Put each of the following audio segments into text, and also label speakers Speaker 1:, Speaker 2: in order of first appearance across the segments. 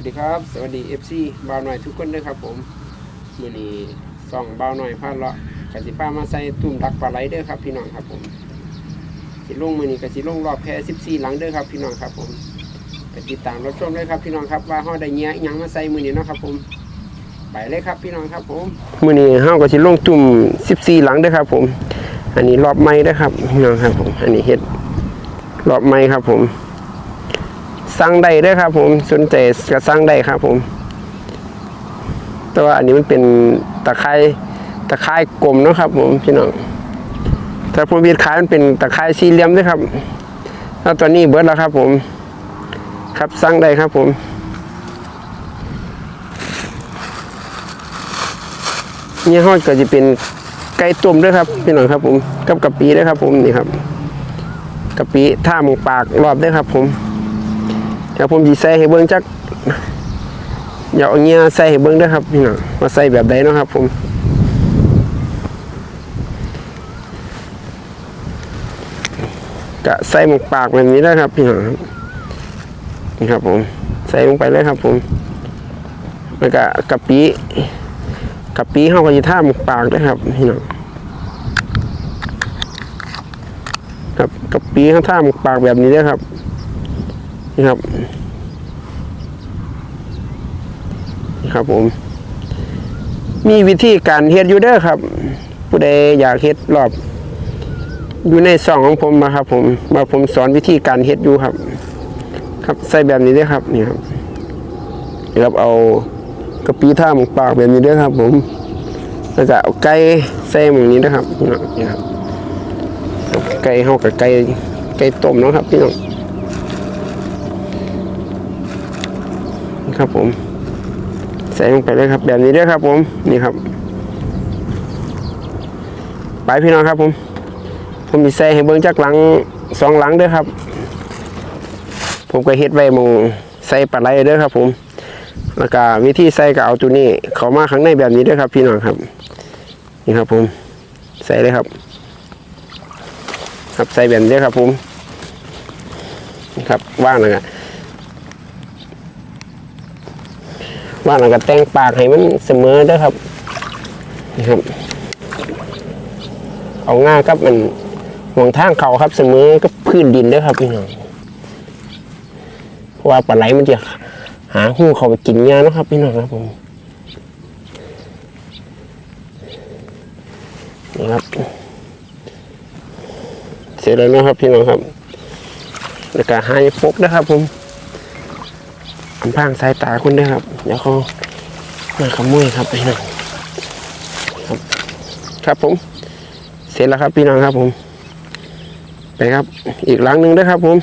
Speaker 1: วัสดีครับ สวัสดี FC บ่าวหน่อยทุกคนด้วยครับผมมือนี้ส่องบ่าวหน่อยพลาเละกสิป้ามาใส่ตุ่มดักปลาไหลเด้อครับพี่น้องครับผมสิลงมือนี้กสิลงรอบแค่14หลังเด้อครับ พี่น้องครับผมก็ติดตามรับชมด้วยครับพี่น้องครับว่าเฮาได้เงี้ยอิหยังมาใส่มือนี้เนาะครับผมไปเลยครับพี่น้องครับผมมือนี้เฮาก็สิลงตุ่ม14หลังเด้อครับ ผม อันนี้รอบใหม่เด้อครับพี่น้องครับผม อันนี้เฮ็ดรอบใหม่ครับผม สั่งได้ด้วยครับ ผมสนใจก็สั่งได้ครับ ผม แต่ว่าอันนี้มันเป็นตะไคร้ตะไคร้กลมนะครับ ผมพี่น้องแต่ผมพีดขายมันเป็นตะไคร้สี่เหลี่ยมด้วยครับแล้วตอนนี้เบิร์ดแล้วครับ ผม ครับสั่งได้ครับ ผมนี่ห้อยก็จะเป็นไก่ต้มด้วยครับพี่น้องครับผมกับกะปิด้วยครับ ผมนี่ครับกะปิท่ามูปากรอบด้วยครับ ผม ดี๋ยวผมจะใส่ให้เบิ้งจักอย่าเอาเงี้ยใส่ให้เบิ้งด้วยครับพี่น้องว่าใส่แบบใดเนาะครับ ผมกะใส่หมกปากแบบนี้ได้ครับพี่น้องนี่ครับ ผม ใส่ลงไปเลยครับ ผมแล้วก็กะปิกะปิเขาก็จะท่าหมกปากด้วยครับพี่น้องครับกะปิเขาท่าหมกปากแบบนี้ด้วยครับ นี่ครับนี่ครับผม มีวิธีการเฮ็ดอยู่เด้อครับ ผู้ใดอยากเฮ็ดรอบ อยู่ในซองของผมนะครับ ผมมาผมสอนวิธีการเฮ็ดอยู่ครับ ครับใส่แบบนี้ด้อครับนี่ครับนี่ครับเอากระปีท่าหมกปากแบบนี้เด้อครับ ผมแล้วก็เอาไก่ใส่หมูนี้นะครับนี่ครับไก่เฮากับไก่ไก่ต้มเนาะครับพี่น้อง ครับผม ใส่ลงไปเลยครับ แบบนี้ด้วยครับผมนี่ครับ ไปพี่น้องครับผม ผมมีใส่ให้เบิ้งจากหลังสองหลังด้วยครับ ผมก็เฮ็ดไว้มองใส่ปลาไหลเด้วยครับ ผมแล้วก็วิธีใส่ก็เอาตัวนี้ เข้ามาข้างในแบบนี้ด้วยครับ พี่น้องครับ นี่ครับ ผมใส่เลยครับ ครับใส่แบบนี้ครับ ผม นี่ครับว่างเลยครับ ว่าเราก็แต่งปากให้มันเสมอเด้อครับนี่ครับ เอาง่ากับมันห่วงทางเขาครับเสมอกับพื้นดินเด้อครับพี่น้องเพราะว่าปลาไหลมันจะหาหูเขาไปกินงาเนาะครับพี่น้องครับผมนี่ครับ เสร็จแล้วนะครับพี่น้องครับแล้วก็ให้ปกนะครับผม อำพรางสายตาคุณด้วยครับ เดี๋ยวเขามาขโมยครับพี่น้องครับ ครับผม เสร็จแล้วครับพี่น้องครับผม ไปครับ อีกหลังหนึ่งด้วยครับ ผม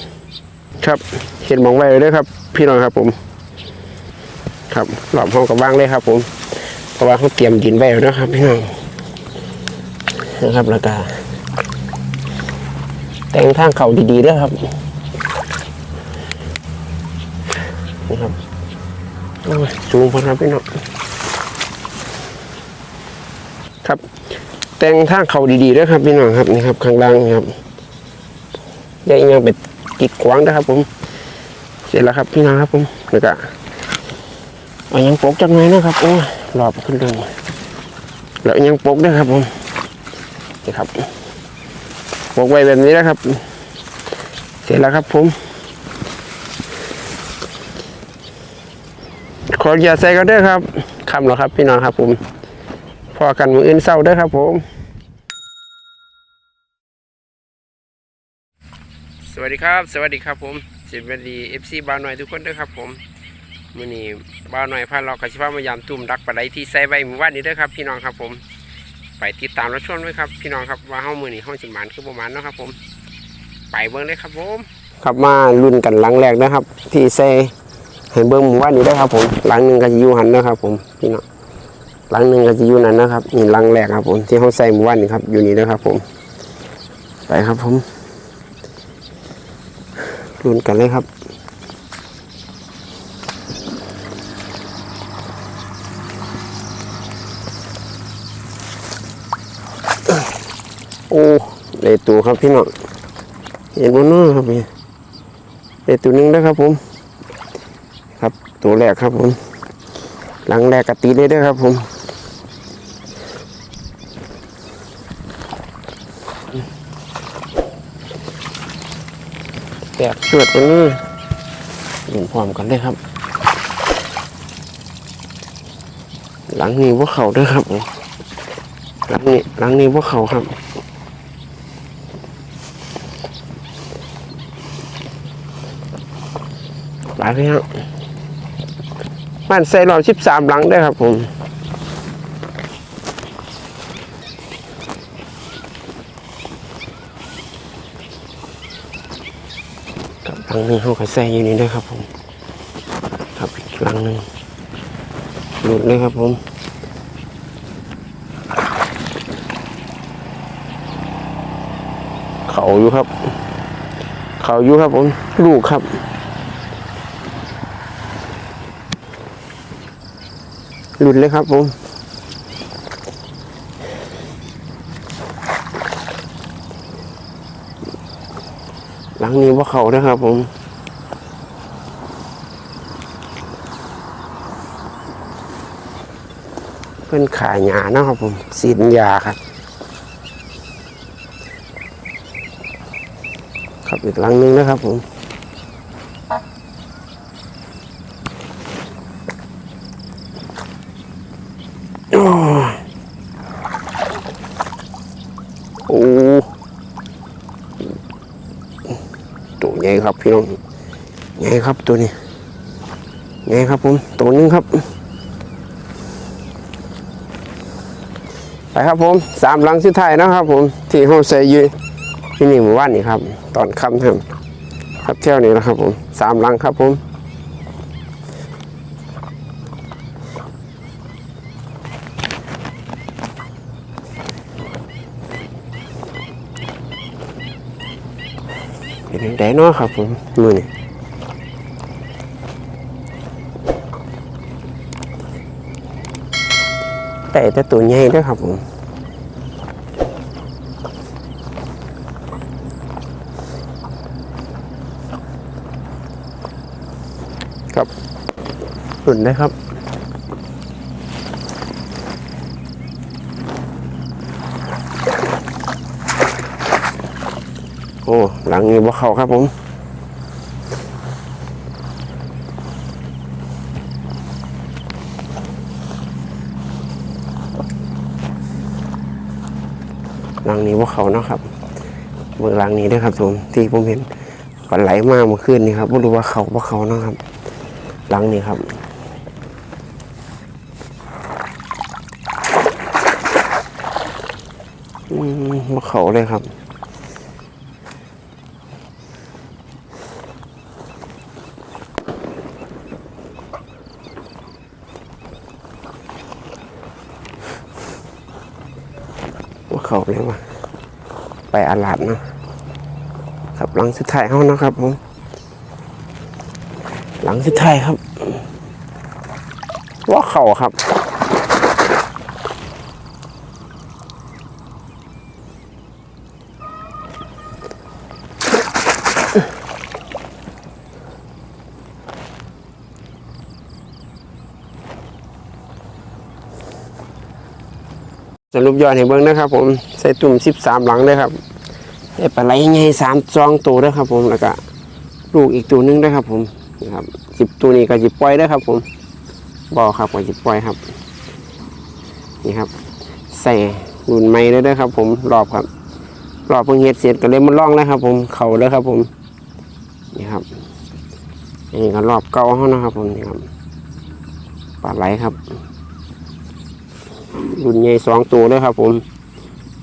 Speaker 1: ครับเห็นมองไว้เลยครับ พี่น้องครับ ผม ครับหลอมห้องกับว่างเลยครับ ผม เพราะว่าเขาเตรียมดินไว้แล้วนะครับ พี่น้องนะครับแล้วก็แต่งทางเขาดีๆด้วยครับ นี่ครับโอ้ย สูงพอครับพี่น้องครับ แต่งทางเขาดีๆด้วยครับพี่น้องครับนี่ครับข้างล่างครับได้ยังเป็นกิดขวางนะครับ ผม เสร็จแล้วครับพี่น้องครับ ผมแล้วก็เอายังปกจังไงนะครับโอ้ยรอบขึ้นเลยแล้วยังปกด้วยครับ ผมนี่ครับปกไว้แบบนี้นะครับ เสร็จแล้วครับผม ขออย่าใส่กันเด้อครับคำหรอครับพี่น้องครับผมพอกันมืออื่นเศร้าเด้อครับผม สวัสดีครับ สวัสดีครับผมสวัสดีเอฟซีบาวหน่อยทุกคนเด้อครับผมมื่อนี้บาวหน่อยพาเรากระชิบมายามตุ่มดักปลาไหลที่ใส่ไว้มู่บ้านนี้เด้อครับ พี่น้องครับผม ไปติดตามรับชมด้วยครับ พี่น้องครับว่าห้องมือนี้ห้องสิมานคือประมาณนะครับ ผม ไปเบิ้งเลยครับผมครับมาลุ้นกันหลังแรกนะครับ ที่ใส่ เห็นเบิ้งหมู่บ้านนี้ได้ครับผมหลังหนึ่งก็จะอยู่หันนะครับผมพี่น้องหลังหนึ่งก็จะอยู่นั่นนะครับนี่หลังแรกครับผมที่เขาใส่หมู่บ้านนี้ครับ อยู่นี่นะครับผม ไปครับผมลุ้นกันเลยครับโอ้เลยตัวครับพี่น้องเห็นบนนู้นครับพี่เลยตัวหนึงนะครับผม ตัวแรกครับผม หลังแรกกติเลยด้วยครับผมแตกเชือดกันนี่เห็นพร้อมกันเลยครับ หลังนี้ว่าเขาด้วยครับผมหลังนี้หลังนี้ว่าเขาครับหลายพี่ครั บ้านใส่รอบสิบสามหลังได้ครับผมครับหลังหนึงเขาก็ใส่อยู่นี่ด้วยครับผมครับอีกหลังหนึ่งหลุดเลยครับผมเขาอยู่ครับ เขาอยู่ครับผมลูกครับ หลุดเลยครับผมหลังนี้ว่าเขาด้วยครับผมเพื่อนขายยานะครับผมสีดยาครับ ครับอีกหลังนึงนะครับผม โอ้ยโอ้ ตัวใหญ่ครับพี่น้องใหญ่ครับตัวนี้ใหญ่ครับผมตัวหนึงครับ ไปครับผมสามหลังสุดท้ายนะครับ ผมที่ห้องใส่อยืที่นี่หมู่บ้านนี่ครับ ตอนค่ำครับครับเที่ยวนี้นะครับผมสามหลังครับผม เป็นไดเนาะครับผมมือนี่แต่แต่ตัวใหญ่เด้วยครับผมครับหุ่นได้ครับ หลังนี้บ่เข้าครับผมหลังนี้บ่เข้านะครับเบิ่งหลังนี้ด้วยครับผมที่ผมเห็นปลาไหลมาเมื่อคืนนี่ครับบ่รู้ว่าเขาบ่เขานะครับ หลังนี้ครับอืมบ่เขาเลยครับ ว่าเลยว่าไปอาลาดเนาะครับหลังสุดท้ายเขานะครับผมหลังสุดท้ายครับว่าเขาครับ สรุปยอดให้เบิ้งนะครับ ผมใส่ตุ่มสิบสามหลังเลยครับได้ปลาไหลใหญ่สามซองตัวด้วครับ ผมแล้วก็ลูกอีกตัวหนึงด้วยครับ ผมนะครับสิบตัวนี้ก็จิบปล่อยด้ครับ ผมบอครับก็จิบปล่อยครับ นี่ครับ ใส่รุ่นใหม่เลยด้วยครับ ผมรอบครับ รอบเพิ่งเฮ็ดเสร็จก็เลยมาล่องนะครับ ผมเข่าเลยครับ ผมนี่ครับอันนี้ก็รอบเก่าเขานะครับ ผมนี่ครับปลาไหลครับ รุ่นใหญ่สองตัวเลยครับ ผม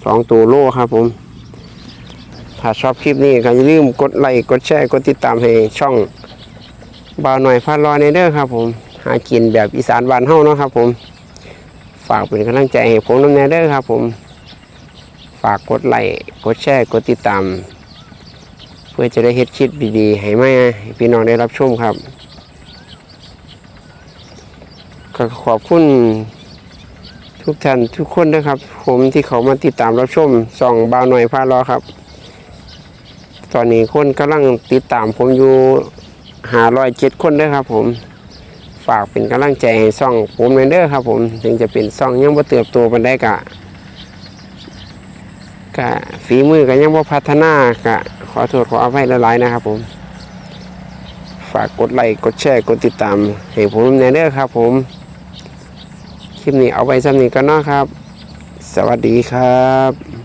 Speaker 1: สองตัวโลครับ ผม ถ้าชอบคลิปนี้ก็อย่าลืมกดไลค์กดแชร์กดติดตามให้ช่องบ่าวหน่อยพาลอยในเด้อครับ ผม หากินแบบอีสานบ้านเฮาเนาะครับ ผม ฝากเป็นกำลังใจให้ผมน้ำแน่เด้อครับ ผม ฝากกดไลค์กดแชร์กดติดตาม เพื่อจะได้เฮ็ดคลิปดีๆ ให้แม่พี่น้องได้รับชมครับขอบคุณ ทุกท่านทุกคนนะครับ ผมที่เขามาติดตามรับชมส่องบาวหน่อยพาล้อครับ ตอนนี้คนกำลังติดตามผมอยู่หาร้อยเจ็ดคนด้วยครับ ผมฝากเป็นกำลังใจให้ซ่องผมเด้อครับ ผมถึงจะเป็นซ่องยังบ่เติบโตปานใดกะกะฝีมือก็ยังบ่พัฒนากะ ขอโทษขออภัยหลายๆนะครับ ผม ฝากกดไลค์กดแชร์กดติดตามให้ผมแน่เด้อครับ ผม คลิปนี้เอาไว้ซ้ำนี้ก็นาะครับ สวัสดีครับ